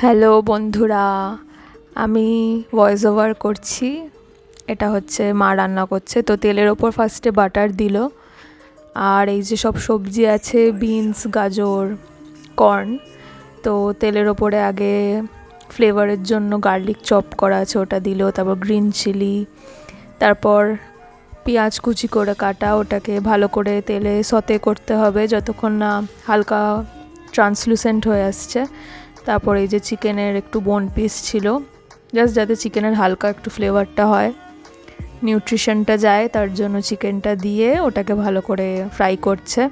Hello বন্ধুরা, আমি voice over করছি। এটা হচ্ছে মা রান্না করছে। তো তেলের ওপর ফার্স্টে বাটার দিল। আর এই যে সব সবজি আছে বিনস গাজর কর্ন তো তেলের ওপরে আগে ফ্লেভারের জন্য গার্লিক চপ করা আছে, ওটা দিল। তারপর গ্রিন চিলি তারপর পেঁয়াজ কুচি করে কাটা। ওটাকে ভালো করে তেলে সতে করতে হবে, যতক্ষণ না হালকা ট্রান্সলুসেন্ট হয়ে আসছে। তারপর এই যে চিকেনের একটু বোন পিস ছিল জাস্ট যাতে চিকেনের হালকা একটু ফ্লেভারটা হয় নিউট্রিশনটা যায়, তার জন্য চিকেনটা দিয়ে ওটাকে ভালো করে ফ্রাই করছে।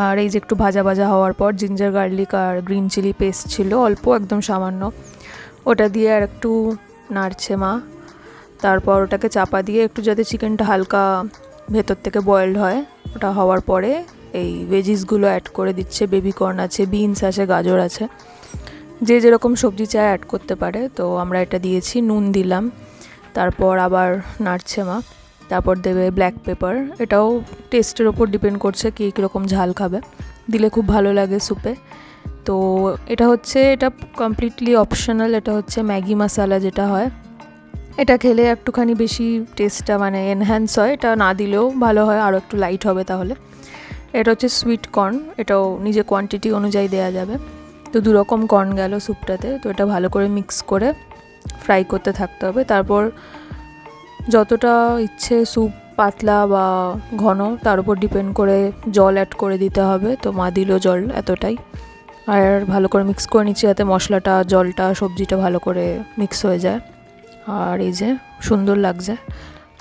আর এই যে একটু ভাজা ভাজা হওয়ার পর জিঞ্জার গার্লিক আর গ্রিন চিলি পেস্ট ছিল, অল্প একদম সামান্য। ওটা দিয়ে আর একটু নাড়ছে মা। তারপর ওটাকে চাপা দিয়ে একটু যাতে চিকেনটা হালকা ভেতর থেকে বয়েলড হয়, ওটা হওয়ার পরে এই ভেজিসগুলো অ্যাড করে দিচ্ছে বেবি কর্ন আছে বিনস আছে, গাজর আছে। যে যেরকম সবজি চায় অ্যাড করতে পারে। তো আমরা এটা দিয়েছি, নুন দিলাম, তারপর আবার নাড়ছে মা, তারপর দেবে ব্ল্যাক পেপার এটাও টেস্টের ওপর ডিপেন্ড করছে কে কীরকম ঝাল খাবে। দিলে খুব ভালো লাগে স্যুপে তো এটা হচ্ছে, এটা কমপ্লিটলি অপশনাল এটা হচ্ছে ম্যাগি মশালা যেটা হয়। এটা খেলে একটুখানি বেশি টেস্টটা মানে এনহ্যান্স হয়, এটা না দিলেও ভালো হয় আরও একটু লাইট হবে তাহলে। এটা হচ্ছে সুইট কর্ন এটাও নিজে কোয়ান্টিটি অনুযায়ী দেওয়া যাবে। তো দু রকম কর্ন গেল স্যুপটাতে তো এটা ভালো করে মিক্স করে ফ্রাই করতে থাকতে হবে। তারপর যতটা ইচ্ছে স্যুপ পাতলা বা ঘন, তার উপর ডিপেন্ড করে জল অ্যাড করে দিতে হবে। তো মা দিল জল এতটাই। আর ভালো করে মিক্স করে নিচ্ছি যাতে মশলাটা, জলটা, সবজিটা ভালো করে মিক্স হয়ে যায়। আর এই যে সুন্দর লাগছে।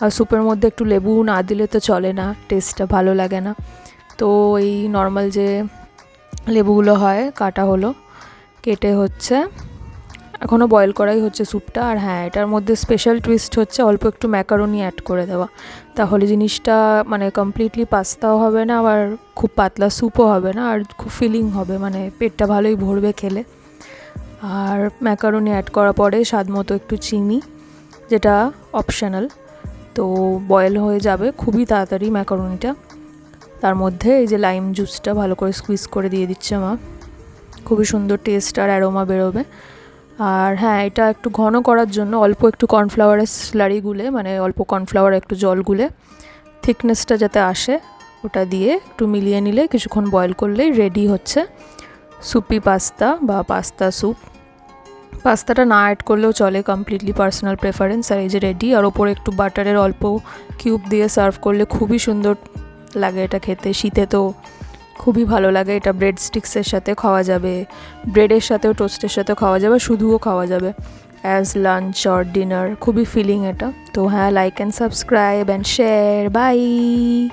আর স্যুপের মধ্যে একটু লেবু না দিলে তো চলে না টেস্টটা ভালো লাগে না। তো এই নর্মাল যে লেবুগুলো হয়, কাটা হলো, কেটে হচ্ছে। এখনও বয়েল করাই হচ্ছে স্যুপটা আর হ্যাঁ এটার মধ্যে স্পেশাল টুইস্ট হচ্ছে অল্প একটু ম্যাকারনি অ্যাড করে দেওয়া। তাহলে জিনিসটা মানে কমপ্লিটলি পাস্তাও হবে না, আবার খুব পাতলা স্যুপও হবে না, আর খুব ফিলিং হবে। মানে পেটটা ভালোই ভরবে খেলে। আর ম্যাকারনি অ্যাড করার পরে স্বাদ মতো একটু চিনি, যেটা অপশানাল তো বয়েল হয়ে যাবে খুবই তাড়াতাড়ি ম্যাকারনিটা তার মধ্যে এই যে লাইম জুসটা ভালো করে স্কুইজ করে দিয়ে দিচ্ছে মা। খুবই সুন্দর টেস্ট আর অ্যারোমা বেরোবে। আর হ্যাঁ এটা একটু ঘন করার জন্য অল্প একটু কর্নফ্লাওয়ারের স্লারি গুলে মানে অল্প কর্নফ্লাওয়ার একটু জল গুলে থিকনেসটা যাতে আসে, ওটা দিয়ে একটু মিলিয়ে নিলে কিছুক্ষণ বয়েল করলেই রেডি হচ্ছে সুপি পাস্তা বা পাস্তা স্যুপ পাস্তাটা না অ্যাড করলেও চলে কমপ্লিটলি পার্সোনাল প্রেফারেন্স আর এই যে রেডি আর ওপরে একটু বাটারের অল্প কিউব দিয়ে সার্ভ করলে খুবই সুন্দর লাগে এটা খেতে। শীতে তো খুবই ভালো লাগে। এটা ব্রেড স্টিক্সের সাথে খাওয়া যাবে। ব্রেডের সাথেও টোস্টের সাথে খাওয়া যাবে। শুধুও খাওয়া যাবে। অ্যাজ লাঞ্চ অর ডিনার খুবই ফিলিং এটা। তো হ্যাঁ like and subscribe and share bye